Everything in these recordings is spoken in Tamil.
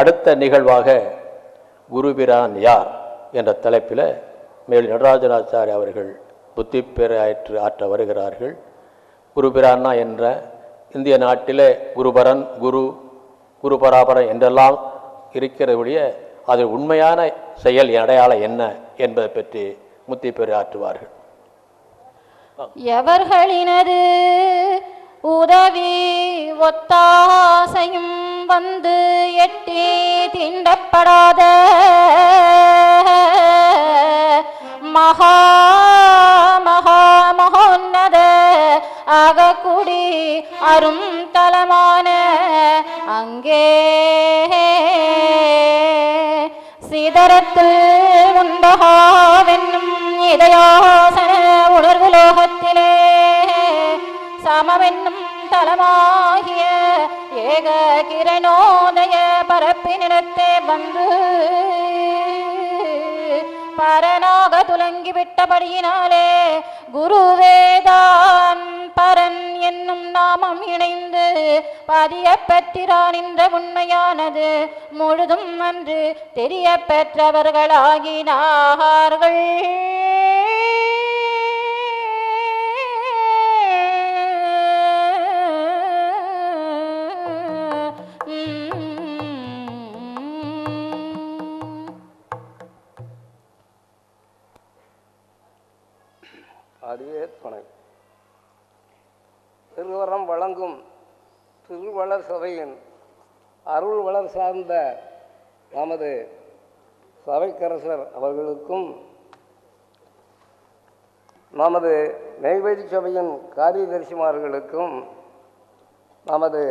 அடுத்த நிகழ்வாக குருபிரான் யார் என்ற தலைப்பில் மேல் நடராஜனாச்சாரி அவர்கள் புத்தி பேராற்று ஆற்ற வருகிறார்கள். குருபிரான்னா என்ற இந்திய நாட்டிலே குருபரன் குரு குருபராபரன் என்றெல்லாம் இருக்கிறபடிய அது உண்மையான செயல் அடையாளம் என்ன என்பதை பற்றி முத்தி பேர் ஆற்றுவார்கள். எவர்களினது உதவி ஒத்தாசையும் வந்து எட்டி தீண்டப்படாத மகா மகா மகோன்னத அகக்குடி அரும் தலமான அங்கே சிதறத்தில் உண்பகாவென்னும் இதயாசன உணர்வு லோகத்திலே சமவென்னும் தலமாகிய ஏக கிரணோதய பரப்பினிடத்தே வந்து பரனாக துலங்கி விட்டபடியினாலே குருவேதான் பரன் என்னும் நாமம் இணைந்து பதிய பெற்றிறான் என்ற உண்மையானது முழுதும் அன்று தெரிய பெற்றவர்களாகினார்கள் திருவரம் வழங்கும் திருவளர் சபையின் அருள் வளர் சார்ந்த நமது சபைக்கரசர் அவர்களுக்கும் நமது நெய்வேலி சபையின் காரியதரிசிமார்களுக்கும் நமது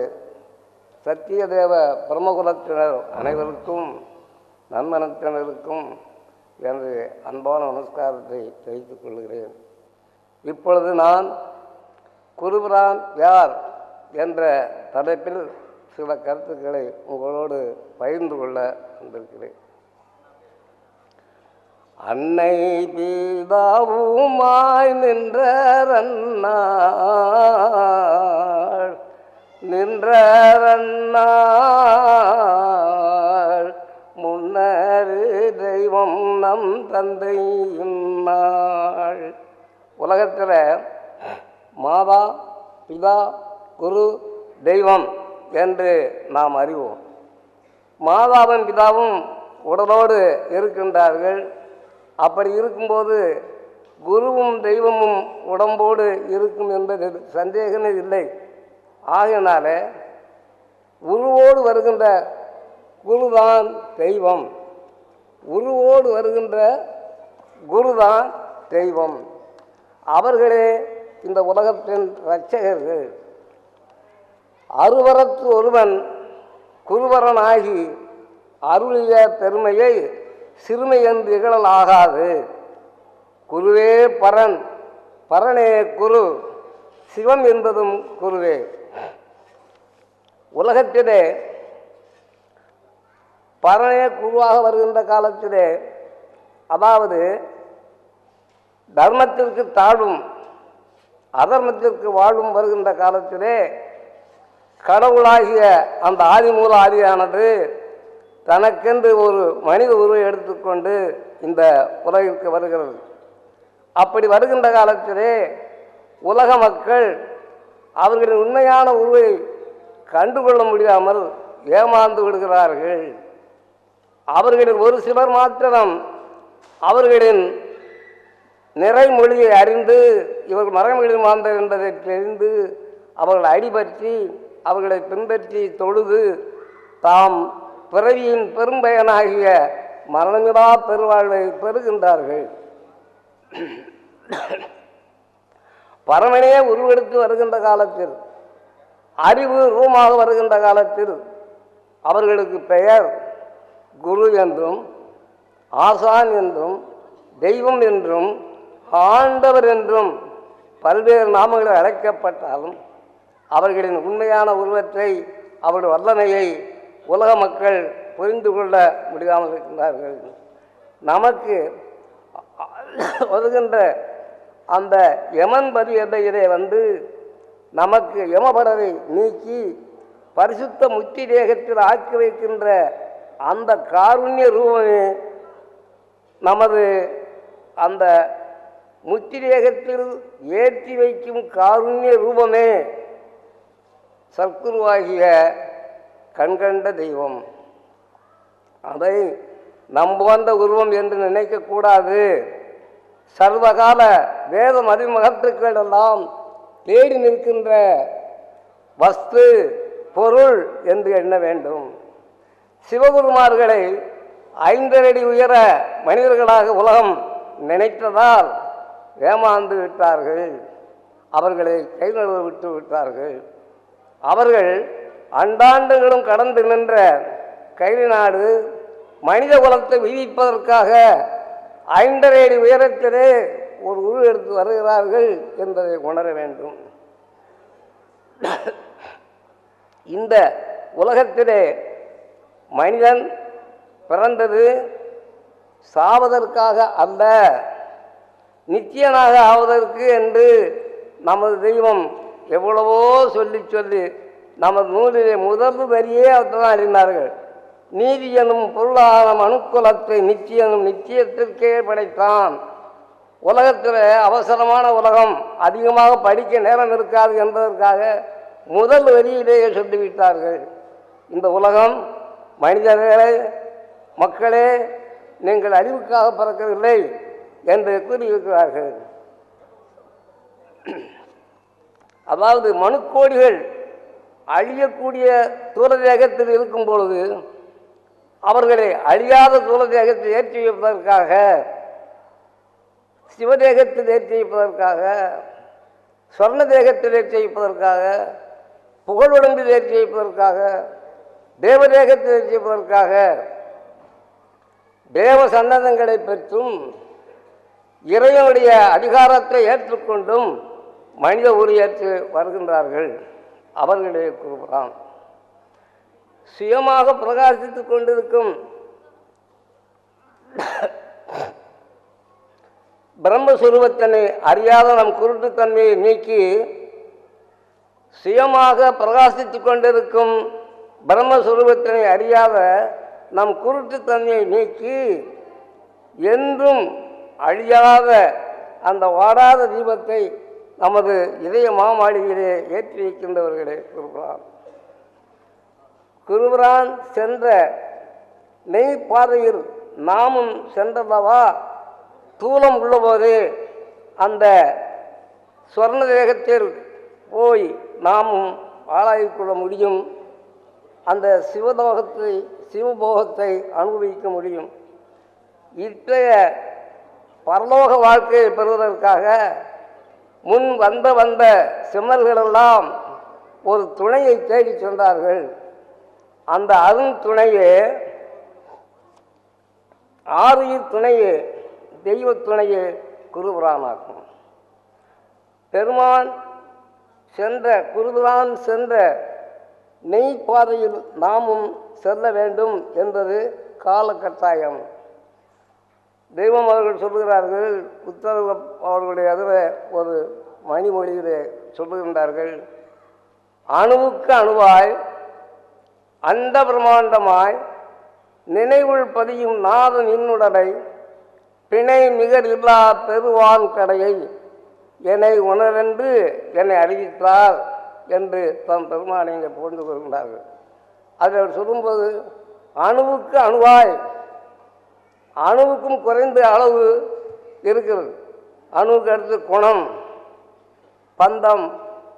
சத்தியதேவ பிரம்மகுலத்தினர் அனைவருக்கும் நன்மனத்தினருக்கும் எனது அன்பான நமஸ்காரத்தை தெரிவித்துக் கொள்கிறேன். இப்பொழுது நான் குருபிரான் யார் என்ற தலைப்பில் சில கருத்துக்களை உங்களோடு பகிர்ந்து கொள்ள வந்திருக்கிறேன். அன்னை பீதாவுமாய் நின்றரன்னாள் நின்றரன்னாள் முன்னர் தெய்வம் நம் தந்தை நாள். உலகத்தில் மாதா பிதா குரு தெய்வம் என்று நாம் அறிவோம். மாதாவும் பிதாவும் உடலோடு இருக்கின்றார்கள். அப்படி இருக்கும்போது குருவும் தெய்வமும் உடம்போடு இருக்கும் என்பது சந்தேகமே இல்லை. ஆகையினால உருவோடு வருகின்ற குருதான் தெய்வம். உருவோடு வருகின்ற குருதான் தெய்வம். அவர்களே இந்த உலகத்தின் இரட்சகர்கள். அருவரத்து ஒருவன் குருவரனாகி அருளிய பெருமையை சிறுமை என்று இகழலாகாது. குருவே பரன் பரனே குரு சிவம் என்பதும் குருவே. உலகத்திலே பரனே குருவாக வருகின்ற காலத்திலே அதாவது தர்மத்திற்கு தாழும் அதர்மத்திற்கு வாழும் வருகின்ற காலத்திலே கடவுளாகிய அந்த ஆதிமூல ஆதியானது தனக்கென்று ஒரு மனித உருவை எடுத்துக்கொண்டு இந்த உலகிற்கு வருகிறது. அப்படி வருகின்ற காலத்திலே உலக மக்கள் அவர்களின் உண்மையான உருவை கண்டுகொள்ள முடியாமல் ஏமாந்து விடுகிறார்கள். அவர்களில் ஒரு சிலர் மாத்திரம் அவர்களின் நிறைமொழியை அறிந்து இவர்கள் மரமொழி மாந்தர் என்பதை தெரிந்து அவர்கள் அடிபற்றி அவர்களை பின்பற்றி தொழுது தாம் பிறவியின் பெரும்பயனாகிய மரணமிலா பெருவாழ்வை பெறுகின்றார்கள். பரமனே உருவெடுத்து வருகின்ற காலத்தில் அறிவு ரூமாக வருகின்ற காலத்தில் அவர்களுக்கு பெயர் குரு என்றும் ஆசான் என்றும் தெய்வம் என்றும் ஆண்டவர் என்றும் பல்வேறு நாமங்கள் அழைக்கப்பட்டாலும் அவர்களின் உண்மையான உருவத்தை அவருடைய வல்லமையை உலக மக்கள் புரிந்து கொள்ள முடியாமல் இருக்கின்றார்கள். நமக்கு வருகின்ற அந்த யமன் பதி என்ப இதை வந்து நமக்கு யமபடரை நீக்கி பரிசுத்த முத்தி தேகத்தில் ஆக்கி வைக்கின்ற அந்த காருண்ய ரூபமே நமது அந்த முத்திரேகத்தில் ஏற்றி வைக்கும் காருண்ய ரூபமே சர்க்குருவாகிய கண்கண்ட தெய்வம். அதை நம்போந்த உருவம் என்று நினைக்கக்கூடாது. சர்வகால வேத மதிமகத்துக்கள் தேடி நிற்கின்ற வஸ்து பொருள் என்று எண்ண வேண்டும். சிவகுருமார்களை ஐந்தரடி உயர மனிதர்களாக உலகம் நினைத்ததால் ஏமாந்து விட்டார்கள். அவர்களை கை நழுவ விட்டு விட்டார்கள். அவர்கள் அண்டாண்டுகளும் கடந்து நின்ற கைதி நாடு மனித குலத்தை விதிப்பதற்காக ஐந்தரை அடி உயரத்திலே ஒரு உரு எடுத்து வருகிறார்கள் என்பதை உணர வேண்டும். இந்த உலகத்திலே மனிதன் பிறந்தது சாவதற்காக அல்ல. நித்தியனாக ஆவதற்கு என்று நமது தெய்வம் எவ்வளவோ சொல்லி சொல்லி நமது நூலிலே முதல் வரியே அவர்தான் அறிந்தார்கள். நீதி எனும் பொருளாதாரம் அணுக்குலத்தை நிச்சயம் நிச்சயத்திற்கே படைத்தான். உலகத்தில் அவசரமான உலகம் அதிகமாக படிக்க நேரம் இருக்காது என்பதற்காக முதல் வரியிலேயே சொல்லிவிட்டார்கள். இந்த உலகம் மனிதர்களே மக்களே நீங்கள் அறிவுக்காக பிறக்கவில்லை. என்று கூறியிருக்கிறார்கள். அதாவது மனுக்கோடிகள் அழியக்கூடிய தூரதேகத்தில் இருக்கும் பொழுது அவர்களை அழியாத தூரதேகத்தில் ஏற்றி வைப்பதற்காக சிவதேகத்தில் ஏற்றி வைப்பதற்காக சொர்ண தேகத்தில் ஏற்றி வைப்பதற்காக புகழுடம்பில் ஏற்றி வைப்பதற்காக தேவதேகத்தில் ஏற்றி வைப்பதற்காக தேவ சன்னதங்களை பெற்றும் இறைவனுடைய அதிகாரத்தை ஏற்றுக்கொண்டும் மனித உரியேற்று வருகின்றார்கள். அவர்களிடையே கூறுகிறான் சுயமாக பிரகாசித்துக் கொண்டிருக்கும் பிரம்மஸ்வரூபத்தினை அறியாத நம் குருட்டுத்தன்மையை நீக்கி சுயமாக பிரகாசித்து கொண்டிருக்கும் பிரம்மஸ்வரூபத்தினை அறியாத நம் குருட்டுத்தன்மையை நீக்கி என்றும் அழியாத அந்த வாடாத தீபத்தை நமது இதய மாமாளிகையிலே ஏற்றி வைக்கின்றவர்களே குருபுரான் குருபுரான் சென்ற நெய் பாதையில் நாமும் சென்றதவா தூலம் உள்ளபோது அந்த சொர்ண தேகத்தில் போய் நாமும் ஆளாகிக்கொள்ள முடியும். அந்த சிவதோகத்தை சிவபோகத்தை அனுபவிக்க முடியும். இத்தகைய பரலோக வாழ்க்கையை பெறுவதற்காக முன் வந்த வந்த செம்மல்களெல்லாம் ஒரு துணையை தேடி சென்றார்கள். அந்த அருண் துணையே ஆறுயிர் துணையே தெய்வ துணையே குருபுரானாக்கும் பெருமான் சென்ற குருபுரான் சென்ற நெய்ப்பாதையில் நாமும் செல்ல வேண்டும் என்பது கால கட்டாயம் தெய்வம் அவர்கள் சொல்லுகிறார்கள் உத்தரவு அவர்களுடைய அதில் ஒரு மணிமொழியிலே சொல்லுகின்றார்கள் அணுவுக்கு அணுவாய் அந்த பிரம்மாண்டமாய் நினைவுள் பதியும் நாதன் இன்னுடலை பிணை நிகர் இல்லா பெருவான் கடையை என்னை உணரென்று என்னை அறிவித்தார் என்று தம் பெருமானை இங்கே புகழ்ந்து கொள்கின்றார்கள். அதில் அவர் சொல்லும்போது அணுவுக்கு அணுவாய் அணுவுக்கும் குறைந்த அளவு இருக்கிறது. அணுவுக்கு அடுத்து குணம் பந்தம்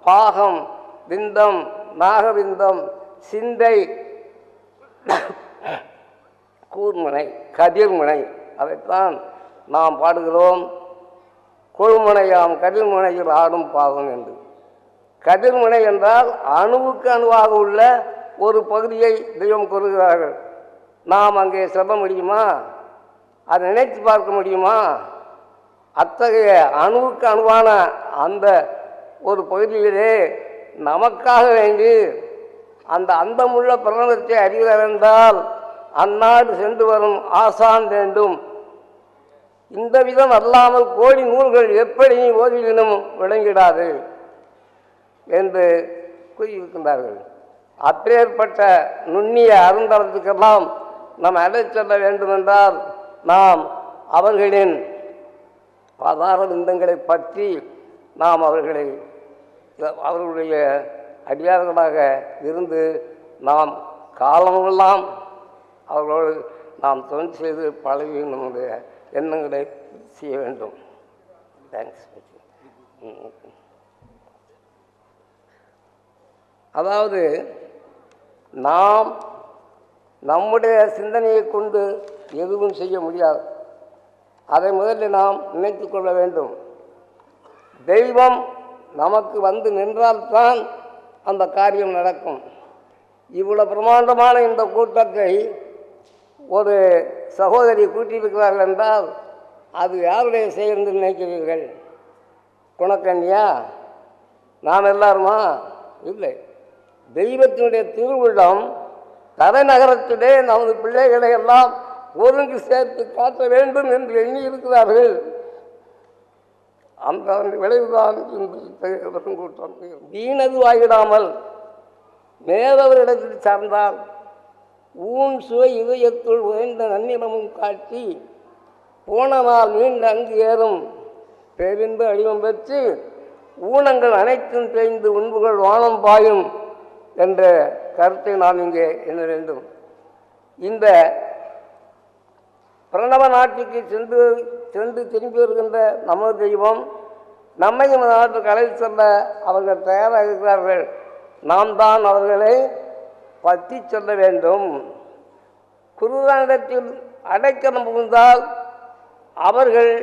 பாகம் விந்தம் நாகவிந்தம் சிந்தை கூர்முனை கதிர்முனை அதைத்தான் நாம் பாடுகிறோம். கொழுமுனையாம் கதிர்முனையில் ஆடும் பாகம் என்று. கதிர்முனை என்றால் அணுவுக்கு அணுவாக உள்ள ஒரு பகுதியை தெய்வம் கூறுகிறார்கள். நாம் அங்கே செல்ல முடியுமா? அதை நினைத்து பார்க்க முடியுமா? அத்தகைய அணுவுக்கு அணுவான அந்த ஒரு பகுதியிலே நமக்காக வேண்டி அந்த அந்தமுள்ள பிரதமத்தை அறிகிறார் என்றால் அந்நாடு சென்று வரும் ஆசான் வேண்டும். இந்த விதம் அல்லாமல் கோடி நூல்கள் எப்படி ஓதியினும் விளங்கிடாது என்று கூறியிருக்கின்றார்கள். அப்பேற்பட்ட நுண்ணிய அருந்தரத்துக்கெல்லாம் நாம் அழைச் செல்ல வேண்டுமென்றால் நாம் அவர்களின் பாதார விந்தங்களை பற்றி நாம் அவர்களை அவர்களுடைய அடியார்களாக இருந்து நாம் காலமெல்லாம் அவர்களோடு நாம் தொழில் செய்து பழகி நம்முடைய எண்ணங்களை செய்ய வேண்டும். தேங்க்ஸ் அதாவது நாம் நம்முடைய சிந்தனையை கொண்டு எதுவும் செய்ய முடியாது. அதை முதலில் நாம் நினைத்து கொள்ள வேண்டும். தெய்வம் நமக்கு வந்து நின்றால்தான் அந்த காரியம் நடக்கும். இவ்வளோ பிரமாண்டமான இந்த கூட்டத்தை ஒரு சகோதரி கூட்டியிருக்கிறார்கள் என்றால் அது யாருடைய செயல் நினைக்கிறீர்கள்? குணக்கண்ணியா நாம் எல்லாருமா? இல்லை. தெய்வத்தினுடைய திருவிழம் தலைநகரத்திலே நமது பிள்ளைகளை எல்லாம் ஒருங்கு சேர்த்து காட்ட வேண்டும் என்று எண்ணி இருக்கிறார்கள். அந்த விளைவுதான் இந்த கூட்டம். வீணதுவாகிடாமல் மேலவரிடத்தில் சார்ந்தால் ஊன் சுவை இதயத்துள் உயர்ந்த நன்னிலமும் காட்டி போன நாள் மீண்டு அங்கு ஏறும் பேரின்பு அடிவம் பெற்று ஊனங்கள் அனைத்தும் தேய்ந்து உண்புகள் வானம் பாயும் என்ற கருத்தை நாம் இங்கே எண்ண வேண்டும். இந்த பிரணவ நாட்டுக்கு சென்று சென்று திரும்பி வருகின்ற நமது தெய்வம் நம்மை இந்த நாட்டுக்கு அழைத்து செல்ல அவர்கள் தயாராக இருக்கிறார்கள். நாம் தான் அவர்களை பற்றி சொல்ல வேண்டும். குருதானிடத்தில் அடைக்கலம் புகுந்தால் அவர்கள்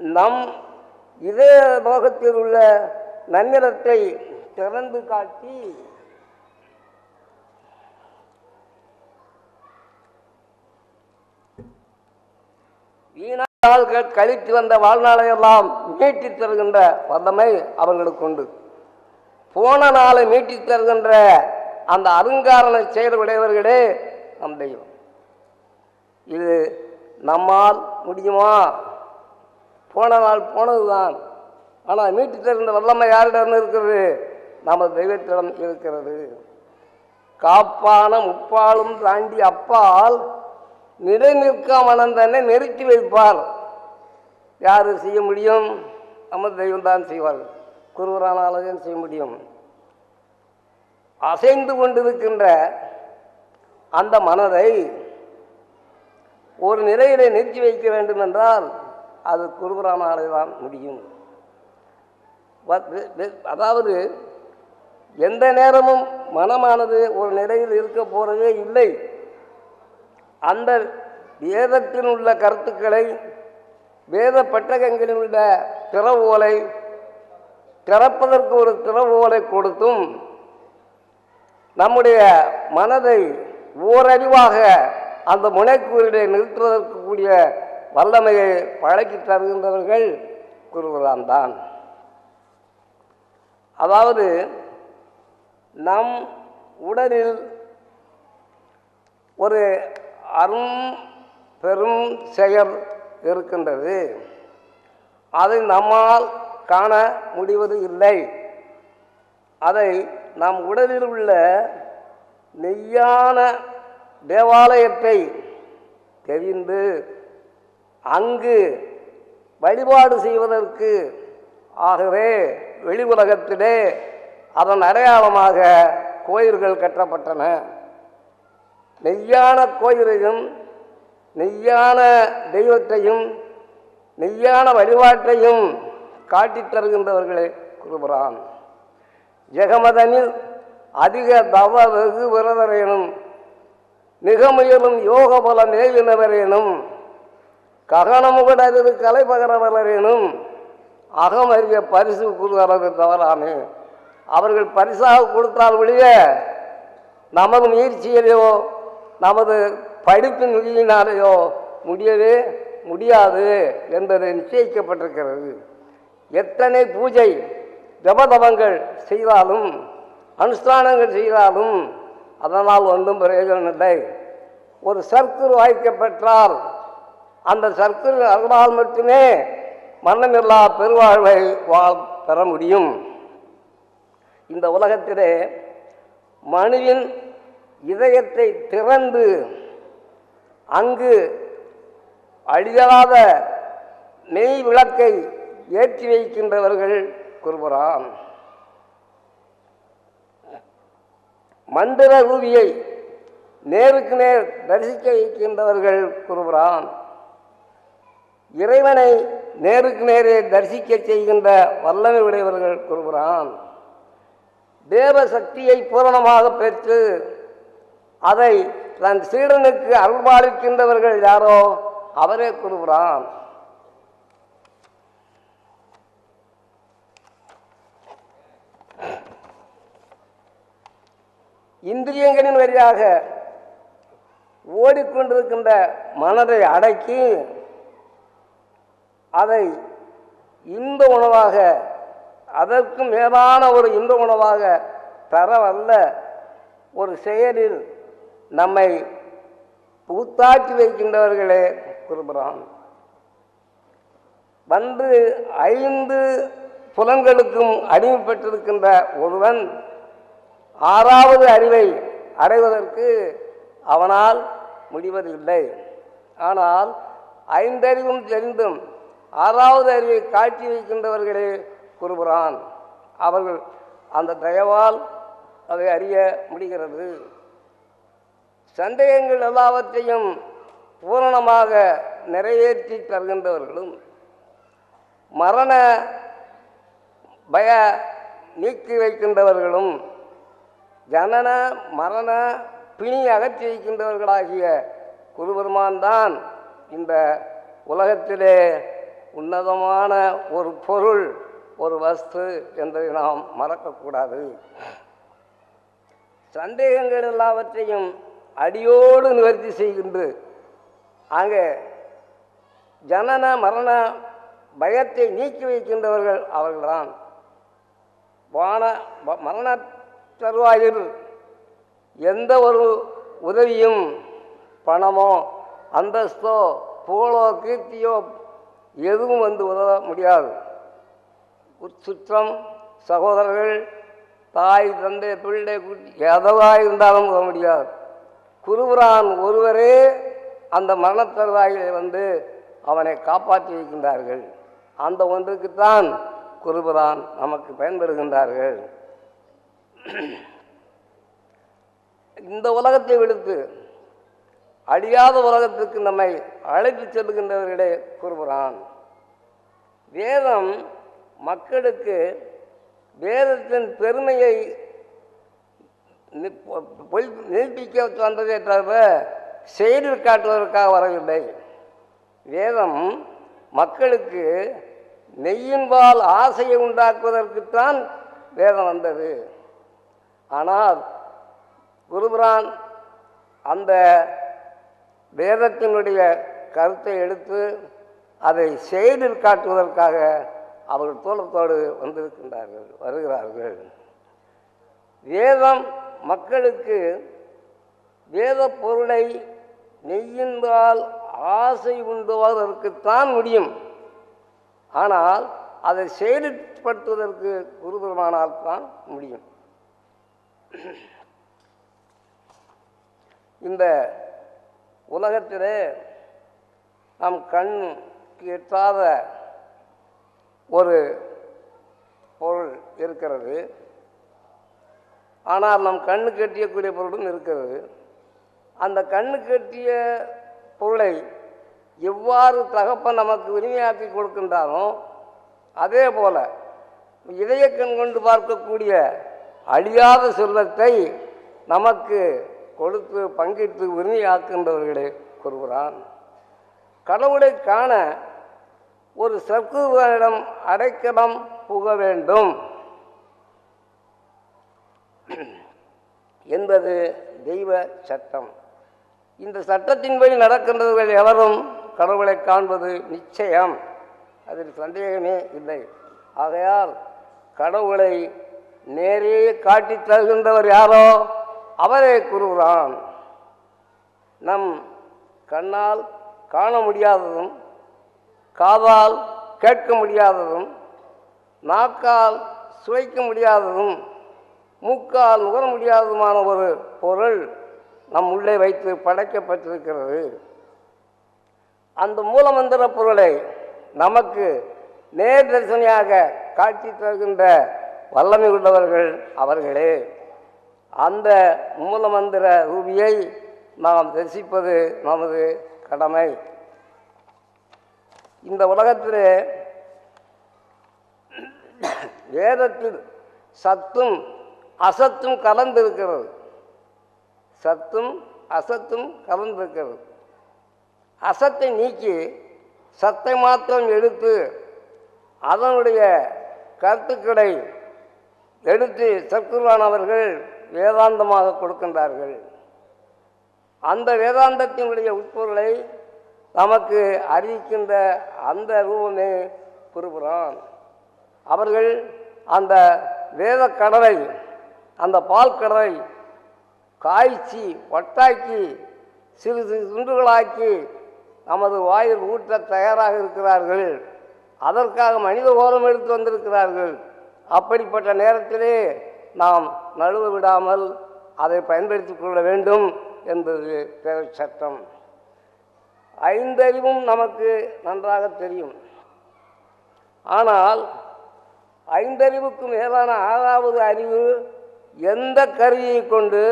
நம் இதே லோகத்தில் உள்ள நன்னிறத்தை திறந்து காட்டி வீணாள்கள் கழித்து வந்த வாழ்நாளையெல்லாம் மீட்டித் தருகின்ற வல்லமை அவர்களுக்கு உண்டு. போன நாளை மீட்டித் தருகின்ற அந்த அருங்காரண செயல் உடையவர்களே நம் தெய்வம். இது நம்மால் முடியுமா? போன நாள் போனதுதான். ஆனால் மீட்டு தருகின்ற வல்லமை யாரிடம் இருக்கிறது? நமது தெய்வத்திடம் இருக்கிறது. காப்பான முப்பாலும் தாண்டி அப்பால் நிலை நிற்காமல் தன்னை நிறுத்தி வைப்பார். யார் செய்ய முடியும்? நம்ம தெய்வம் தான் செய்வார்கள். குருவரானாலும் செய்ய முடியும். அசைந்து கொண்டிருக்கின்ற அந்த மனதை ஒரு நிலையிலே நிறுத்தி வைக்க வேண்டும் என்றால் அது குருபுரானாலே தான் முடியும். அதாவது எந்த நேரமும் மனமானது ஒரு நிலையில் இருக்க போகிறதே இல்லை. அந்த வேதத்தில் உள்ள கருத்துக்களை வேத பட்டகங்களில் உள்ள திறவோலை திறப்பதற்கு ஒரு திறவோலை கொடுத்தும் நம்முடைய மனதை ஓரறிவாக அந்த முனைக்கூறிலே நிறுத்துவதற்கு கூடிய வல்லமையை பழக்கி தருகின்றவர்கள் குருவரான் தான் அதாவது நம் உடலில் ஒரு அரும் பெரும் செயல் இருக்கின்றது. அதை நம்மால் காண முடிவது இல்லை. அதை நம் உடலில் உள்ள நெய்யான தேவாலயத்தை தெரிந்து அங்கு வழிபாடு செய்வதற்கு ஆகவே வெளி உலகத்திலே அதன் அடையாளமாக கோயில்கள் கட்டப்பட்டன. நெய்யான கோயிலையும் நெய்யான தெய்வத்தையும் நெய்யான வழிபாட்டையும் காட்டித் தருகின்றவர்களே குருபுரான். ஜெகமதனில் அதிக தவ வெகு விரதரேனும் மிக முயலும் யோக பல மேலினவரேனும் ககனமுகடரு கலை பகரவரேனும் அகமறிய பரிசு கூறுகிறது தவறாமே. அவர்கள் பரிசாக கொடுத்தால் ஒழிய நமது முயற்சியிலேயோ நமது படிப்பு விதியினாலேயோ முடியவே முடியாது என்பது நிச்சயிக்கப்பட்டிருக்கிறது. எத்தனை பூஜை ஜபதபங்கள் செய்தாலும் அனுஷ்டானங்கள் செய்தாலும் அதனால் ஒன்றும் பிரயோஜனம் இல்லை. ஒரு சர்க்குரு வாய்க்கப்பெற்றால் அந்த சர்க்குரு அருளால் மட்டுமே மரணமில்லா பெருவாழ்வை வா பெற முடியும். இந்த உலகத்திலே மனுவின் இதயத்தை திறந்து அங்கு அழியாத நெய் விளக்கை ஏற்றி வைக்கின்றவர்கள் குருபுரான். மந்திர ரூபியை நேருக்கு நேர் தரிசிக்க வைக்கின்றவர்கள் குருபுரான். இறைவனை நேருக்கு நேரே தரிசிக்க செய்கின்ற வல்லமை உடையவர்கள் குருபுரான். தேவ சக்தியை பூரணமாக பெற்று அதை தன் சீடனுக்கு அருள்பாலிக்கின்றவர்கள் யாரோ அவரே கூறுகிறான் இந்திரியங்களின் வழியாக ஓடிக்கொண்டிருக்கின்ற மனதை அடக்கி அதை இன்ப உணவாக அதற்கு மேலான ஒரு இன்ப உணவாக தரவல்ல ஒரு செயலில் நம்மை பூத்தாக்கி வைக்கின்றவர்களே குருபுரான். வந்து ஐந்து புலன்களுக்கும் அடிமைப்பட்டிருக்கின்ற ஒருவன் ஆறாவது அறிவை அடைவதற்கு அவனால் முடிவதில்லை ஆனால் ஐந்தறிவும் தெரிந்தும் ஆறாவது அறிவை காட்சி வைக்கின்றவர்களே குருபுரான். அவர்கள் அந்த தயவால் அதை அறிய முடிகிறது. சந்தேகங்கள் எல்லாவற்றையும் பூரணமாக நிறைவேற்றி தருகின்றவர்களும் மரண பய நீக்கி வைக்கின்றவர்களும் ஜனன மரண பிணி அகற்றி வைக்கின்றவர்களாகிய குருபெருமான் தான் இந்த உலகத்திலே உன்னதமான ஒரு பொருள் ஒரு வஸ்து என்பதை நாம் மறக்கக்கூடாது. சந்தேகங்கள் எல்லாவற்றையும் அடியோடு நிவர்த்தி செய்கின்றது அங்கே ஜனன மரண பயத்தை நீக்கி வைக்கின்றவர்கள் அவர்கள்தான். வான வ- மரண தருவாயில் எந்த ஒரு உதவியும் பணமோ அந்தஸ்தோ புகழோ கீர்த்தியோ எதுவும் வந்து உதவ முடியாது. சுற்றம் சகோதரர்கள் தாய் தந்தை பிள்ளை குட்டி எதவாக இருந்தாலும் உதவ முடியாது. குருபுரான் ஒருவரே அந்த மரணத்தருவாயிலே வந்து அவனை காப்பாற்றி வைக்கின்றார்கள். அந்த ஒன்றுக்குத்தான் குருபுரான் நமக்கு பயன்படுகின்றார்கள் இந்த உலகத்தை விடுத்து அழியாத உலகத்துக்கு நம்மை அழைத்துச் செல்கின்றவர்களே குருபுரான் வேதம் மக்களுக்கு வேதத்தின் பெருமையை பொய்- நீட்டிக்க வந்ததே தவிர செயலில் காட்டுவதற்காக வரவில்லை. வேதம் மக்களுக்கு நெய்யின்பால் ஆசையை உண்டாக்குவதற்குத்தான் வேதம் வந்தது. ஆனால் குருபுரான் அந்த வேதத்தினுடைய கருத்தை எடுத்து அதை செயலில் காட்டுவதற்காக அவர்கள் தோளத்தோடு வந்திருக்கின்றார்கள் வருகிறார்கள். வேதம் மக்களுக்கு வேத பொருளை நெய்யின்றால் ஆசை உண்டுவதற்குத்தான் முடியும். ஆனால் அதை செயல்படுத்துவதற்கு குருபெருமானால் தான் முடியும். இந்த உலகத்திலே நம் கண் எட்டாத ஒரு பொருள் இருக்கிறது. ஆனால் நம் கண்ணு கட்டியக்கூடிய பொருளும் இருக்கிறது. அந்த கண்ணு கட்டிய பொருளை எவ்வாறு தகப்பன் நமக்கு உரிமையாக்கி கொடுக்கின்றானோ அதே போல் இதய கண் கொண்டு பார்க்கக்கூடிய அழியாத செல்வத்தை நமக்கு கொடுத்து பங்கிட்டு உரிமையாக்கின்றவர்களே கூறுகிறான் கடவுளை காண ஒரு சர்க்குவரிடம் அடைக்கலம் புக வேண்டும். என்பது தெய்வ சட்டம். இந்த சட்டத்தின்படி நடக்கின்றவர்கள் எவரும் கடவுளை காண்பது நிச்சயம். அதில் சந்தேகமே இல்லை. ஆகையால் கடவுளை நேரே காட்டித் தருகின்றவர் யாரோ அவரே கூறுகிறான் நம் கண்ணால் காண முடியாததும் காதால் கேட்க முடியாததும் நாக்கால் சுவைக்க முடியாததும் மூக்கால் நுகர முடியாததுமான ஒரு பொருள் நம் உள்ளே வைத்து படைக்கப்பட்டிருக்கிறது. அந்த மூலமந்திர பொருளை நமக்கு நேர் தரிசனையாக காட்சி தருகின்ற வல்லமை உள்ளவர்கள் அவர்களே. அந்த மூலமந்திர ரூபியை நாம் தரிசிப்பது நமது கடமை. இந்த உலகத்திலே வேதத்தில் சத்தும் அசத்தும் கலந்திருக்கிறது. சத்தும் அசத்தும் கலந்திருக்கிறது. அசத்தை நீக்கி சத்தை மாத்திரம் எடுத்து அதனுடைய கருத்துக்களை எடுத்து சர்க்குருவான் அவர்கள் வேதாந்தமாக கொடுக்கின்றார்கள். அந்த வேதாந்தத்தினுடைய உட்பொருளை நமக்கு அறிவிக்கின்ற அந்த ரூபமே குருபுரான். அவர்கள் அந்த வேத கடலை அந்த பால் கடலை காய்ச்சி வட்டாக்கி சிறு சிறு துண்டுகளாக்கி நமது வாயில் ஊட்ட தயாராக இருக்கிறார்கள். அதற்காக மனித ஓரம் எடுத்து வந்திருக்கிறார்கள். அப்படிப்பட்ட நேரத்திலே நாம் நழுவ விடாமல் அதை பயன்படுத்திக் கொள்ள வேண்டும் என்பது தேவை சட்டம். ஐந்தறிவும் நமக்கு நன்றாக தெரியும். ஆனால் ஐந்தறிவுக்கு மேலான ஆறாவது அறிவு எந்த கருவியை கொண்டு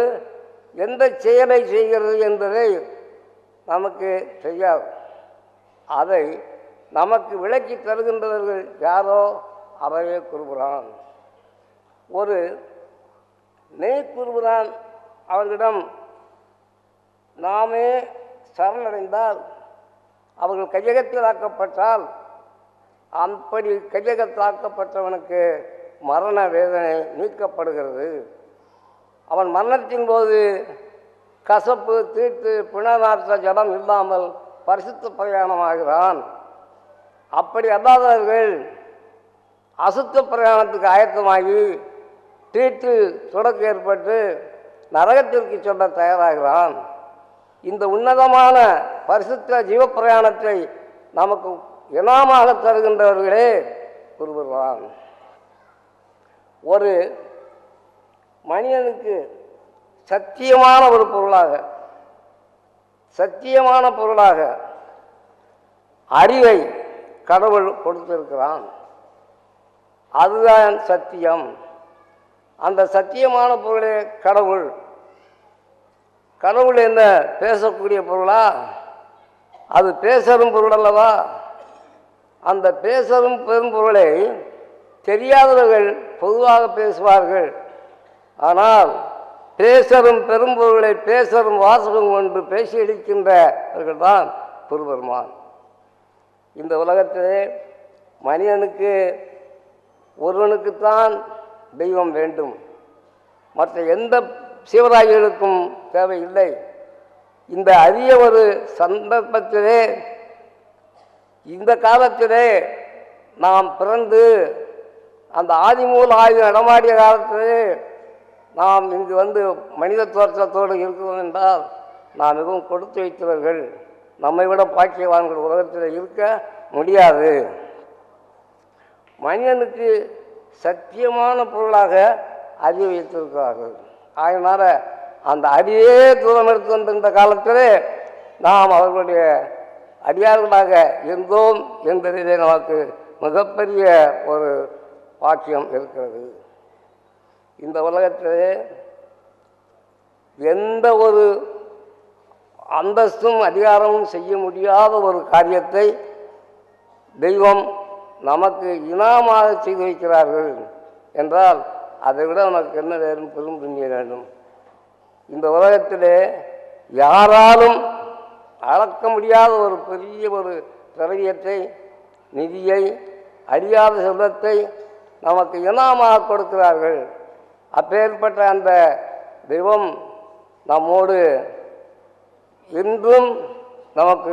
எந்த செயலை செய்கிறது என்பதை நமக்கு தெரியாது. அதை நமக்கு விளக்கி தருகின்றவர்கள் யாரோ அவரே கூறுகிறான் ஒரு நெய் கூறுகிறான் அவர்களிடம் நாமே சரணடைந்தால் அவர்கள் கையகத்தில் ஆக்கப்பட்டால் அப்படி கையகத்தாக்கப்பட்டவனுக்கு மரண வேதனை நீக்கப்படுகிறது அவன் மரணத்தின் போது கசப்பு தீட்டு பிணநாற்ற ஜலம் இல்லாமல் பரிசுத்த பிரயாணமாகிறான். அப்படி அல்லாதவர்கள் அசுத்த பிரயாணத்துக்கு ஆயத்தமாகி தீட்டு தொடக்கு ஏற்பட்டு நரகத்திற்கு சொல்ல தயாராகிறான். இந்த உன்னதமான பரிசுத்த ஜீவப்பிரயாணத்தை நமக்கு இனாமாக தருகின்றவர்களே குருபெருமான் ஒரு மனிதனுக்கு சத்தியமான ஒரு பொருளாக சத்தியமான பொருளாக அறிவை கடவுள் கொடுத்திருக்கிறான். அதுதான் சத்தியம். அந்த சத்தியமான பொருளே கடவுள். கடவுள் என்ன பேசக்கூடிய பொருளா? அது பேசரும் பொருள் அல்லவா? அந்த பேசரும் பொருளை தெரியாதவர்கள் பொதுவாக பேசுவார்கள். ஆனால் பேசரும் பெரும்பொருளை பேசரும் வாசகம் கொண்டு பேசி அளிக்கின்றவர்கள் தான் குருபெருமான். இந்த உலகத்திலே மனிதனுக்கு ஒருவனுக்குத்தான் தெய்வம் வேண்டும். மற்ற எந்த சிவராஜிகளுக்கும் தேவையில்லை. இந்த அரிய ஒரு சந்தர்ப்பத்திலே இந்த காலத்திலே நாம் பிறந்து அந்த ஆதிமூல ஆய்வு நடமாடிய காலத்திலே நாம் இங்கு வந்து மனித தோற்றத்தோடு இருக்கிறோம் என்றால் நாம் மிகவும் கொடுத்து வைத்தவர்கள் நம்மை விட பாக்கியவான்கள் உலகத்தில் இருக்க முடியாது. மனிதனுக்கு சத்தியமான பொருளாக அறிவு வைத்திருக்கிறார்கள். அதனால் அந்த அடியே தூரம் எடுத்து வந்திருந்த காலத்திலே நாம் அவர்களுடைய அடியார்களாக இருந்தோம் என்பதிலே நமக்கு மிகப்பெரிய ஒரு வாக்கியம் இருக்கிறது. இந்த உலகத்திலே எந்த ஒரு அந்தஸ்தும் அதிகாரமும் செய்ய முடியாத ஒரு காரியத்தை தெய்வம் நமக்கு இனாமாக செய்து வைக்கிறார்கள் என்றால் அதை விட நமக்கு என்ன வேணும் பெரும் புண்ணிய வேண்டும்? இந்த உலகத்திலே யாராலும் அளக்க முடியாத ஒரு பெரிய ஒரு திரவியத்தை நிதியை அறியாத செல்வத்தை நமக்கு இனாமாக கொடுக்கிறார்கள். அப்பேற்பட்ட அந்த தெய்வம் நம்மோடு இன்றும் நமக்கு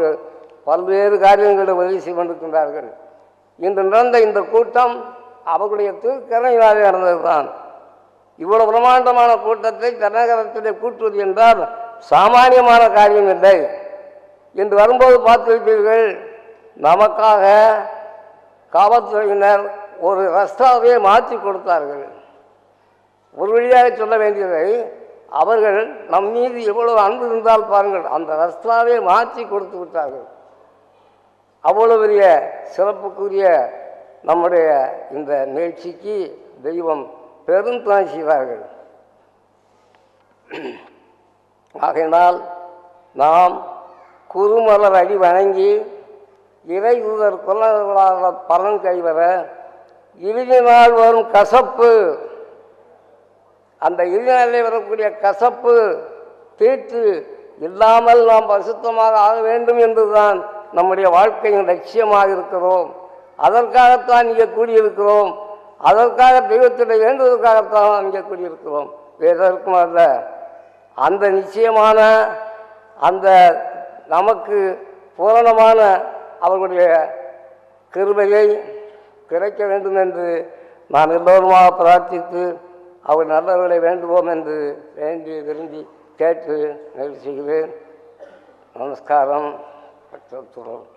பல்வேறு காரியங்களை உதவி செய்து கொண்டிருக்கின்றார்கள் இன்று நடந்த இந்த கூட்டம் அவர்களுடைய திருக்கரணையாக நடந்தது தான் இவ்வளவு பிரமாண்டமான கூட்டத்தை தலைநகரத்திலே கூட்டுவது என்றால் சாமானியமான காரியம் இல்லை. என்று வரும்போது பார்த்திருப்பீர்கள் நமக்காக காவல்துறையினர் ஒரு ரஸ்தாவே மாற்றி கொடுத்தார்கள். ஒரு வழியாக சொல்ல வேண்டியதை அவர்கள் நம் மீது எவ்வளவு அன்பு இருந்தால் பாருங்கள் அந்த ரஸ்தாவே மாற்றி கொடுத்து விட்டார்கள். அவ்வளவு பெரிய சிறப்புக்குரிய நம்முடைய இந்த நிகழ்ச்சிக்கு தெய்வம் பெருந்துணை செய்தார்கள் ஆகையினால் நாம் குறுமலர் அடி வணங்கி இறை தூதர் பலன் கைவர இறுதி நாள் வரும் கசப்பு. அந்த இறுதி நாளில் வரக்கூடிய கசப்பு தீட்டு இல்லாமல் நாம் பரிசுத்தமாக ஆக வேண்டும் என்றுதான் நம்முடைய வாழ்க்கையின் லட்சியமாக இருக்கிறோம். அதற்காகத்தான் இங்கே கூடியிருக்கிறோம். அதற்காக தெய்வத்திடம் வேண்டுவதற்காகத்தான் இங்கே கூடியிருக்கிறோம். வேறு அல்ல. அந்த நிச்சயமான அந்த நமக்கு பூரணமான அவர்களுடைய கிருபையை கிடைக்க வேண்டும் என்று நான் எல்லோருமாக பிரார்த்தித்து அவர் நல்லவர்களை வேண்டுவோம் என்று வேண்டி விரும்பி கேட்டு நிகழ்ச்சி நமஸ்காரம். பக்தத்துடன்